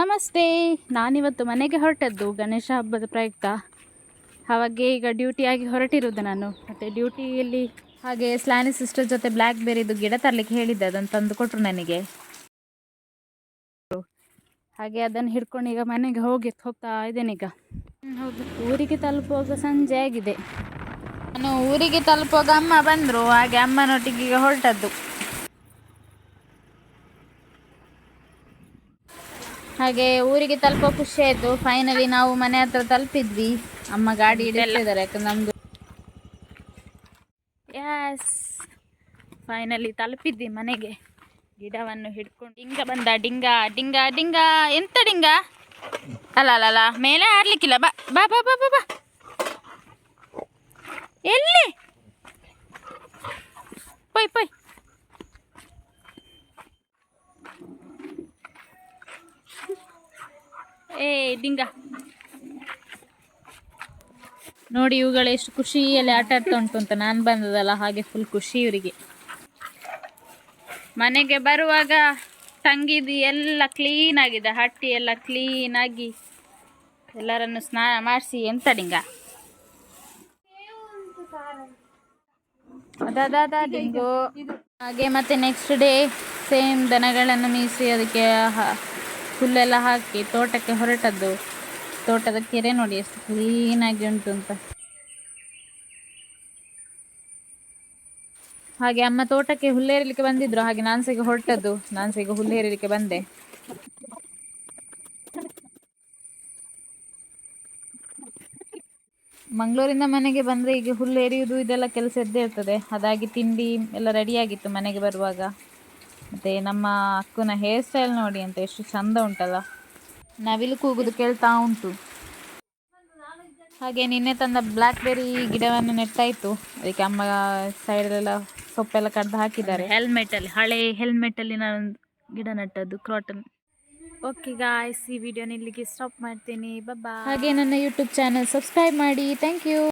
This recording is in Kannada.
ನಮಸ್ತೆ. ನಾನಿವತ್ತು ಮನೆಗೆ ಹೊರಟದ್ದು ಗಣೇಶ ಹಬ್ಬದ ಪ್ರಯುಕ್ತ. ಹಾಗೆ ಈಗ ಡ್ಯೂಟಿಯಾಗಿ ಹೊರಟಿರೋದು ನಾನು. ಮತ್ತು ಡ್ಯೂಟಿಯಲ್ಲಿ ಹಾಗೆ ಸ್ಲಾನಿ ಸಿಸ್ಟರ್ ಜೊತೆ ಬ್ಲ್ಯಾಕ್ ಬೆರಿದು ಗಿಡ ತರಲಿಕ್ಕೆ ಹೇಳಿದ್ದೆ. ಅದನ್ನು ತಂದು ಕೊಟ್ಟರು ನನಗೆ. ಹಾಗೆ ಅದನ್ನು ಹಿಡ್ಕೊಂಡು ಈಗ ಮನೆಗೆ ಹೋಗಿ ಹೋಗ್ತಾ ಇದ್ದೇನೆ ಈಗ. ಹೌದು. ಊರಿಗೆ ತಲುಪುವಾಗ ಸಂಜೆ ಆಗಿದೆ. ನಾನು ಊರಿಗೆ ತಲುಪುವಾಗ ಅಮ್ಮ ಬಂದರು. ಹಾಗೆ ಅಮ್ಮನೊಟ್ಟಿಗೆ ಈಗ ಹೊರಟದ್ದು. ಹಾಗೆ ಊರಿಗೆ ತಲುಪೋ ಖುಷಿ ಆಯಿತು. ಫೈನಲಿ ನಾವು ಮನೆ ಹತ್ರ ತಲುಪಿದ್ವಿ. ಅಮ್ಮ ಗಾಡಿ ಇದ್ದಾರೆ ಯಾಕಂದ್ರೆ ನಮ್ಮದು ಯಾಸ್ ಫೈನಲಿ ತಲುಪಿದ್ವಿ ಮನೆಗೆ. ಗಿಡವನ್ನು ಹಿಡ್ಕೊಂಡು ಡಿಂಗ ಬಂದ ಡಿಂಗ ಡಿಂಗ ಡಿಂಗ. ಎಂತ ಡಿಂಗ? ಅಲ್ಲ ಅಲ್ಲ ಅಲ್ಲ ಮೇಲೆ ಹಾರ್ಲಿಕ್ಕಿಲ್ಲ. ಬಾ ಬಾ ಬಾ ಬಾ ಬಾ ಬಾ. ಎಲ್ಲಿ? ಏ ಡಿಂಗ ನೋಡಿ ಇವುಗಳು ಎಷ್ಟು ಖುಷಿಯಲ್ಲಿ ಆಟ ಆಡ್ತಾ ಉಂಟು ಅಂತ ನಾನು ಬಂದದಲ್ಲ, ಹಾಗೆ ಫುಲ್ ಖುಷಿ ಇವರಿಗೆ. ಮನೆಗೆ ಬರುವಾಗ ತಂಗಿದು ಎಲ್ಲ ಕ್ಲೀನ್ ಆಗಿದೆ, ಹಟ್ಟಿ ಎಲ್ಲ ಕ್ಲೀನ್ ಆಗಿ ಎಲ್ಲರನ್ನು ಸ್ನಾನ ಮಾಡಿಸಿ ಎಂತ ಡಿಂಗ ಅದಾದ ಡಿಂಗು ಹಾಗೆ ಮತ್ತೆ ನೆಕ್ಸ್ಟ್ ಡೇ ಸೇಮ್ ದನಗಳನ್ನು ಮೀಸಿ ಅದಕ್ಕೆ ಹುಲ್ಲೆಲ್ಲ ಹಾಕಿ ತೋಟಕ್ಕೆ ಹೊರಟದ್ದು. ತೋಟದ ಕೆರೆ ನೋಡಿ ಎಷ್ಟು ಕ್ಲೀನಾಗಿ ಉಂಟು ಅಂತ. ಹಾಗೆ ಅಮ್ಮ ತೋಟಕ್ಕೆ ಹುಲ್ಲೇರಲಿಕ್ಕೆ ಬಂದಿದ್ರು. ಹಾಗೆ ನಾನು ಸಹ ಹೊರಟದ್ದು. ನಾನು ಸಹ ಹುಲ್ಲೇರಲಿಕ್ಕೆ ಬಂದೆ. ಮಂಗಳೂರಿಂದ ಮನೆಗೆ ಬಂದ್ರೆ ಈಗ ಹುಲ್ಲು ಎರಿಯುವುದು ಇದೆಲ್ಲ ಕೆಲಸ ಇದ್ದೇ ಇರ್ತದೆ. ಅದಾಗಿ ತಿಂಡಿ ಎಲ್ಲ ರೆಡಿಯಾಗಿತ್ತು ಮನೆಗೆ ಬರುವಾಗ. ಮತ್ತು ನಮ್ಮ ಅಕ್ಕನ ಹೇರ್ ಸ್ಟೈಲ್ ನೋಡಿ ಅಂತ ಎಷ್ಟು ಚಂದ ಉಂಟಲ್ಲ. ನವಿಲು ಕೂಗುದು ಕೇಳ್ತಾ ಉಂಟು. ಹಾಗೆ ನಿನ್ನೆ ತಂದ ಬ್ಲ್ಯಾಕ್ ಬೆರಿ ಗಿಡವನ್ನು ನೆಟ್ಟಾಯ್ತು. ಅದಕ್ಕೆ ಅಮ್ಮ ಸೈಡಲ್ಲೆಲ್ಲ ಸೊಪ್ಪೆಲ್ಲ ಕಡ್ದು ಹಾಕಿದ್ದಾರೆ. ಹೆಲ್ಮೆಟಲ್ಲಿ ಹಳೆ ಹೆಲ್ಮೆಟಲ್ಲಿ ನಾನು ಗಿಡ ನೆಟ್ಟದ್ದು ಕ್ರಾಟನ್ ಓಕೆ ಗಾಯ್ಸ್ ಈ ವಿಡಿಯೋನ ಇಲ್ಲಿಗೆ ಸ್ಟಾಪ್ ಮಾಡ್ತೀನಿ. ಬಾಬಾ ಹಾಗೆ ನನ್ನ ಯೂಟ್ಯೂಬ್ ಚಾನಲ್ ಸಬ್ಸ್ಕ್ರೈಬ್ ಮಾಡಿ. Thank you